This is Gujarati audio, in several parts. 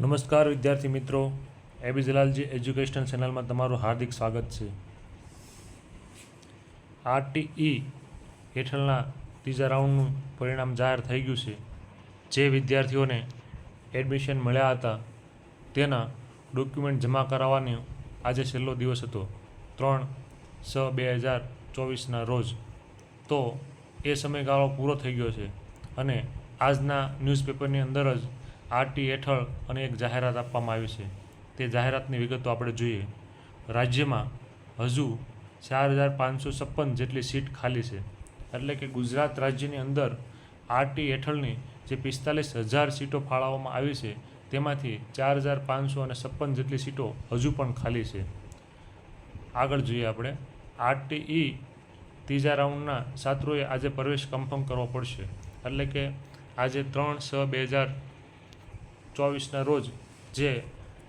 નમસ્કાર વિદ્યાર્થી મિત્રો. એબી જલાલજી એજ્યુકેશનલ ચેનલમાં તમારું હાર્દિક સ્વાગત છે. આરટીઈ હેઠળના ત્રીજા રાઉન્ડનું પરિણામ જાહેર થઈ ગયું છે. જે વિદ્યાર્થીઓને એડમિશન મળ્યા હતા, તેના ડોક્યુમેન્ટ જમા કરાવવાનો આજે છેલ્લો દિવસ હતો. ત્રણ છ બે હજાર ચોવીસના રોજ. તો એ સમયગાળો પૂરો થઈ ગયો છે અને આજના ન્યૂઝપેપરની અંદર જ આરટી હેઠળ અને એક જાહેરાત આપવામાં આવી છે. તે જાહેરાતની વિગતો આપણે જોઈએ. રાજ્યમાં હજુ ચાર હજાર પાંચસો છપ્પન જેટલી સીટ ખાલી છે. એટલે કે ગુજરાત રાજ્યની અંદર આરટી હેઠળની જે પિસ્તાલીસ હજાર સીટો ફાળવવામાં આવી છે, તેમાંથી ચાર હજાર પાંચસો અને છપ્પન જેટલી સીટો હજુ પણ ખાલી છે. આગળ જોઈએ આપણે. આરટીઈ ત્રીજા રાઉન્ડના છાત્રોએ આજે પ્રવેશ કન્ફર્મ કરવો પડશે. એટલે કે આજે ત્રણ છ બે હજાર ચોવીસના રોજ જે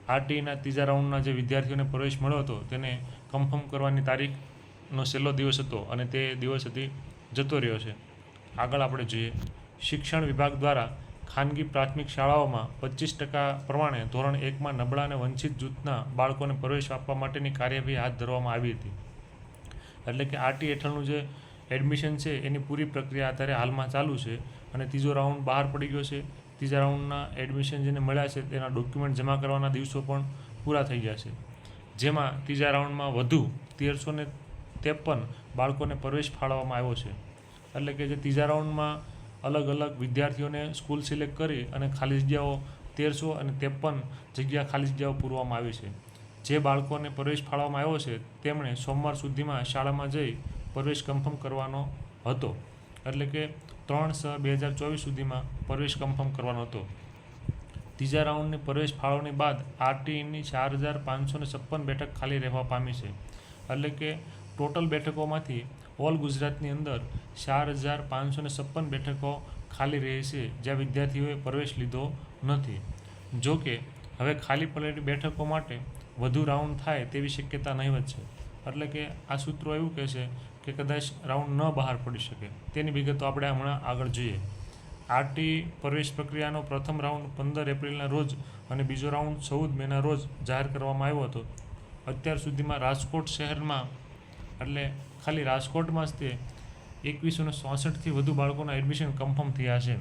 આરટીઈના ત્રીજા રાઉન્ડના જે વિદ્યાર્થીઓને પ્રવેશ મળ્યો હતો, તેને કન્ફર્મ કરવાની તારીખનો છેલ્લો દિવસ હતો અને તે દિવસ હતી જતો રહ્યો છે. આગળ આપણે જોઈએ. શિક્ષણ વિભાગ દ્વારા ખાનગી પ્રાથમિક શાળાઓમાં પચીસ ટકા પ્રમાણે ધોરણ એકમાં નબળા અને વંચિત જૂથના બાળકોને પ્રવેશ આપવા માટેની કાર્યવાહી હાથ ધરવામાં આવી હતી. એટલે કે આરટી હેઠળનું જે એડમિશન છે, એની પૂરી પ્રક્રિયા અત્યારે હાલમાં ચાલુ છે અને ત્રીજો રાઉન્ડ બહાર પડી ગયો છે. ત્રીજા રાઉન્ડના એડમિશન જેને મળ્યા છે, તેના ડોક્યુમેન્ટ જમા કરવાના દિવસો પણ પૂરા થઈ ગયા છે. જેમાં ત્રીજા રાઉન્ડમાં વધુ તેરસો ને ત્રેપન બાળકોને પ્રવેશ ફાળવવામાં આવ્યો છે. એટલે કે જે ત્રીજા રાઉન્ડમાં અલગ અલગ વિદ્યાર્થીઓને સ્કૂલ સિલેક્ટ કરી અને ખાલી જગ્યાઓ તેરસો અને ત્રેપન જગ્યા ખાલી જગ્યાઓ પૂરવામાં આવી છે. જે બાળકોને પ્રવેશ ફાળવવામાં આવ્યો છે, તેમણે સોમવાર સુધીમાં શાળામાં જઈ પ્રવેશ કન્ફર્મ કરવાનો હતો. એટલે કે ત્રણ છ બે હજાર ચોવીસ સુધીમાં પ્રવેશ કન્ફર્મ કરવાનો હતો. ત્રીજા રાઉન્ડની પ્રવેશ ફાળવણી બાદ આરટીઈની ચાર હજાર પાંચસો ને છપ્પન બેઠક ખાલી રહેવા પામી છે. એટલે કે ટોટલ બેઠકોમાંથી ઓલ ગુજરાતની અંદર ચાર હજાર પાંચસો ને છપ્પન બેઠકો ખાલી રહી છે, જ્યાં વિદ્યાર્થીઓએ પ્રવેશ લીધો નથી. જો કે, હવે ખાલી પડેલી બેઠકો માટે વધુ રાઉન્ડ થાય તેવી શક્યતા નહીવત છે. એટલે કે આ સૂત્રો એવું કહે છે કે કદાચ રાઉન્ડ ન બહાર પડી શકે. તેની વિગતો આપણે હમણાં આગળ જોઈએ. આરટી પ્રવેશ પ્રક્રિયાનો પ્રથમ રાઉન્ડ પંદર એપ્રિલના રોજ અને બીજો રાઉન્ડ ચૌદ મેના રોજ જાહેર કરવામાં આવ્યો હતો. અત્યાર સુધીમાં રાજકોટ શહેરમાં, એટલે ખાલી રાજકોટમાં જ તે એકવીસો ને ચોસઠથી વધુ બાળકોના એડમિશન કન્ફર્મ થયા છે.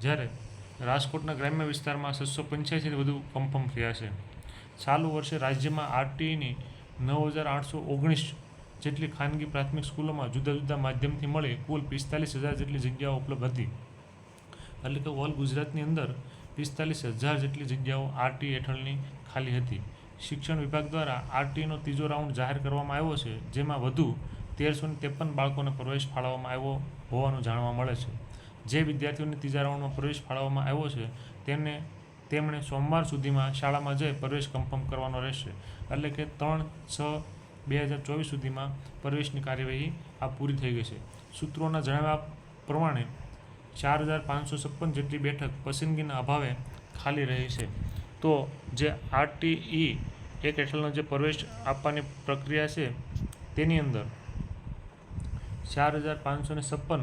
જ્યારે રાજકોટના ગ્રામ્ય વિસ્તારમાં છસો પંચ્યાસીથી વધુ કન્ફર્મ થયા છે. ચાલુ વર્ષે રાજ્યમાં આરટીઈની નવ હજાર આઠસો ઓગણીસ જેટલી ખાનગી પ્રાથમિક સ્કૂલોમાં જુદા જુદા માધ્યમથી મળી કુલ પિસ્તાલીસ હજાર જેટલી જગ્યાઓ ઉપલબ્ધ હતી. એટલે કે ઓલ ગુજરાતની અંદર પિસ્તાલીસ હજાર જેટલી જગ્યાઓ આરટી હેઠળની ખાલી હતી. શિક્ષણ વિભાગ દ્વારા આરટીનો ત્રીજો રાઉન્ડ જાહેર કરવામાં આવ્યો છે, જેમાં વધુ તેરસો ત્રેપન બાળકોને પ્રવેશ ફાળવવામાં આવ્યો હોવાનું જાણવા મળે છે. જે વિદ્યાર્થીઓને ત્રીજા રાઉન્ડમાં પ્રવેશ ફાળવવામાં આવ્યો છે, તેમને તેમણે સોમવાર સુધીમાં શાળામાં જઈ પ્રવેશ કન્ફર્મ કરવાનો રહેશે. એટલે કે ત્રણ છ બે હજાર ચોવીસ સુધીમાં પ્રવેશની કાર્યવાહી આ પૂરી થઈ ગઈ છે. સૂત્રોના જણાવ્યા પ્રમાણે ચાર હજાર પાંચસો છપ્પન જેટલી બેઠક પસંદગીના અભાવે ખાલી રહી છે. તો જે આરટીઈ એક હેઠળનો જે પ્રવેશ આપવાની પ્રક્રિયા છે તેની અંદર ચાર હજાર પાંચસો ને છપ્પન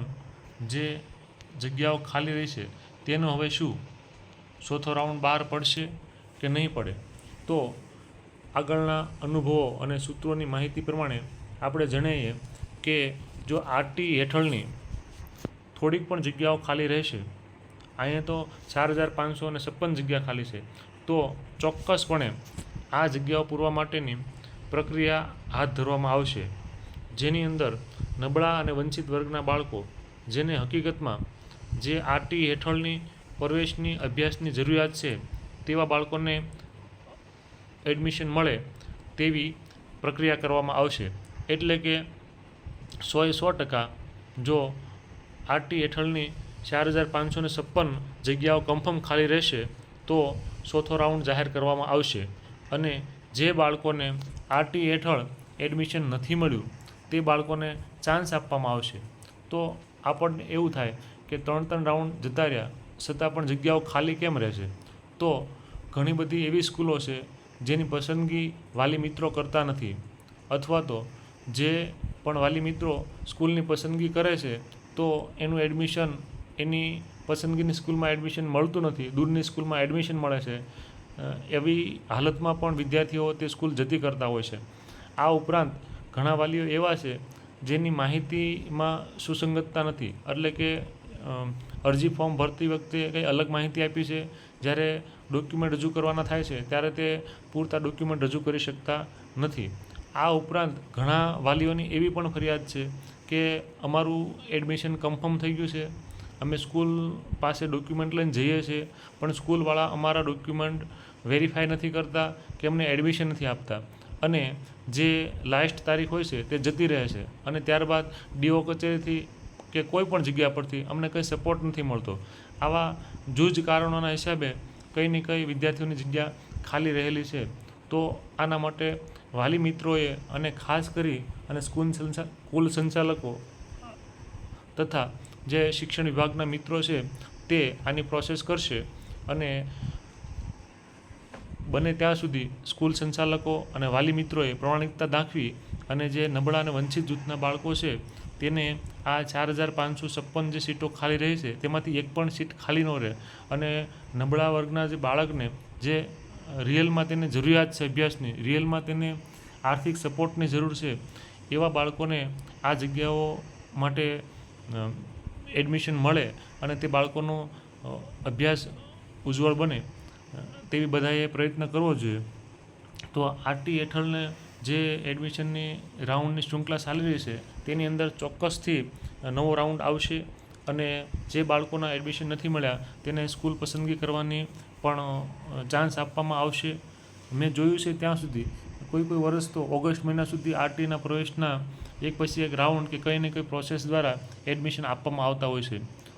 જે જગ્યાઓ ખાલી રહી છે તેનું હવે શું? ચોથો રાઉન્ડ બહાર પડશે કે નહીં પડે? તો આગળના અનુભવો અને સૂત્રોની માહિતી પ્રમાણે આપણે જણાવીએ કે જો આરટી હેઠળની થોડીક પણ જગ્યાઓ ખાલી રહેશે, અહીંયા તો ચાર હજાર પાંચસો અને છપ્પન જગ્યા ખાલી છે, તો ચોક્કસપણે આ જગ્યાઓ પૂરવા માટેની પ્રક્રિયા હાથ ધરવામાં આવશે. જેની અંદર નબળા અને વંચિત વર્ગના બાળકો, જેને હકીકતમાં જે આરટી હેઠળની પ્રવેશની અભ્યાસની જરૂરિયાત છે, તેવા બાળકોને એડમિશન મળે તેવી પ્રક્રિયા કરવામાં આવશે. એટલે કે સોએ સો ટકા જો આરટી હેઠળની ચાર હજાર પાંચસો ને છપ્પન જગ્યાઓ કન્ફર્મ ખાલી રહેશે, તો ચોથો રાઉન્ડ જાહેર કરવામાં આવશે. અને જે બાળકોને આરટી હેઠળ એડમિશન નથી મળ્યું, તે બાળકોને ચાન્સ આપવામાં આવશે. તો આપણને એવું થાય કે ત્રણ ત્રણ રાઉન્ડ જતા રહ્યા, છતાં પણ જગ્યાઓ ખાલી કેમ રહેશે? તો ઘણી બધી એવી સ્કૂલો છે જેની પસંદગી વાલી મિત્રો કરતા નથી. અથવા તો જે પણ વાલી મિત્રો સ્કૂલની પસંદગી કરે છે, તો એનું એડમિશન, એની પસંદગીની સ્કૂલમાં એડમિશન મળતું નથી. દૂરની સ્કૂલમાં એડમિશન મળે છે. એવી હાલતમાં પણ વિદ્યાર્થીઓ તે સ્કૂલ જતી કરતા હોય છે. આ ઉપરાંત ઘણા વાલીઓ એવા છે, જેની માહિતીમાં સુસંગતતા નથી. એટલે કે અરજી ફોર્મ ભરતી વખતે કંઈ અલગ માહિતી આપી છે, જ્યારે ડોક્યુમેન્ટ રજૂ કરવાના થાય છે, ત્યારે તે પૂરતા ડોક્યુમેન્ટ રજૂ કરી શકતા નથી. આ ઉપરાંત ઘણા વાલીઓની એવી પણ ફરિયાદ છે કે અમારું એડમિશન કન્ફર્મ થઈ ગયું છે. અમે સ્કૂલ પાસે ડોક્યુમેન્ટ લઈને જઈએ છીએ, પણ સ્કૂલવાળા અમારા ડોક્યુમેન્ટ વેરીફાઈ નથી કરતા કે અમને એડમિશન નથી આપતા. અને જે લાસ્ટ તારીખ હોય છે તે જતી રહે છે. અને ત્યારબાદ ડીઓ કચેરીથી કે કોઈ પણ જગ્યા પરથી અમને કંઈ સપોર્ટ નથી મળતો. આવા જૂજ કારણોના હિસાબે કંઈ ને કંઈ વિદ્યાર્થીઓની જગ્યા ખાલી રહેલી છે. તો આના માટે વાલી મિત્રોએ અને ખાસ કરી અને સ્કૂલ સંચા સ્કૂલ સંચાલકો તથા જે શિક્ષણ વિભાગના મિત્રો છે તે આની પ્રોસેસ કરશે અને બને ત્યાં સુધી સ્કૂલ સંચાલકો અને વાલી મિત્રોએ પ્રમાણિકતા દાખવી અને જે નબળા અને વંચિત જૂથના બાળકો છે તેને આ ચાર હજાર પાંચસો છપ્પન જે સીટો ખાલી રહી છે, તેમાંથી એક પણ સીટ ખાલી ન રહે. અને નબળા વર્ગના જે બાળકને જે રિયલમાં તેને જરૂરિયાત છે અભ્યાસની, રિયલમાં તેને આર્થિક સપોર્ટની જરૂર છે, એવા બાળકોને આ જગ્યાઓ માટે એડમિશન મળે અને તે બાળકોનો અભ્યાસ ઉજ્જવળ બને તેવી બધાએ પ્રયત્ન કરવો જોઈએ. તો આરટી હેઠળને જે એડમિશનની રાઉન્ડની શૃંખલા ચાલી રહી છે, તેની અંદર ચોક્કસથી નવો રાઉન્ડ આવશે અને જે બાળકોના એડમિશન નથી મળ્યા, તેને સ્કૂલ પસંદગી કરવાની પણ ચાન્સ આપવામાં આવશે. મેં જોયું છે ત્યાં સુધી, કોઈ કોઈ વર્ષ તો ઓગસ્ટ મહિના સુધી આરટીના પ્રવેશના, એક પછી એક રાઉન્ડ કે કંઈ ને કંઈ પ્રોસેસ દ્વારા એડમિશન આપવામાં આવતા હોય છે.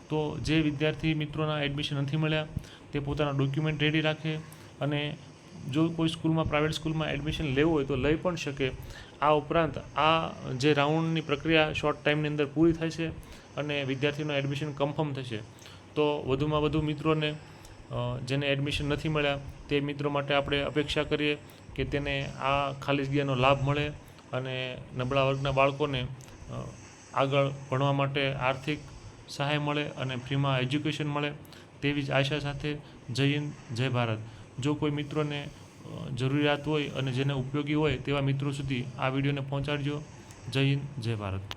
તો જે વિદ્યાર્થી મિત્રોના એડમિશન નથી મળ્યા, તે પોતાના ડોક્યુમેન્ટ રેડી રાખે અને જો કોઈ સ્કૂલમાં, પ્રાઇવેટ સ્કૂલમાં એડમિશન લેવું હોય તો લઈ પણ શકે. આ ઉપરાંત આ જે રાઉન્ડની પ્રક્રિયા શોર્ટ ટાઈમની અંદર પૂરી થાય છે અને વિદ્યાર્થીનું એડમિશન કન્ફર્મ થશે. તો વધુમાં વધુ મિત્રોને જેને એડમિશન નથી મળ્યા, તે મિત્રો માટે આપણે અપેક્ષા કરીએ કે તેને આ ખાલી જગ્યાનો લાભ મળે અને નબળા વર્ગના બાળકોને આગળ ભણવા માટે આર્થિક સહાય મળે અને ફ્રીમાં એજ્યુકેશન મળે તેવી જ આશા સાથે જય હિન્દ, જય ભારત. જો કોઈ મિત્રોને જરૂરિયાત હોય અને જેને ઉપયોગી હોય તેવા મિત્રો સુધી આ વિડીયોને પહોંચાડજો. જય હિન્દ, જય ભારત.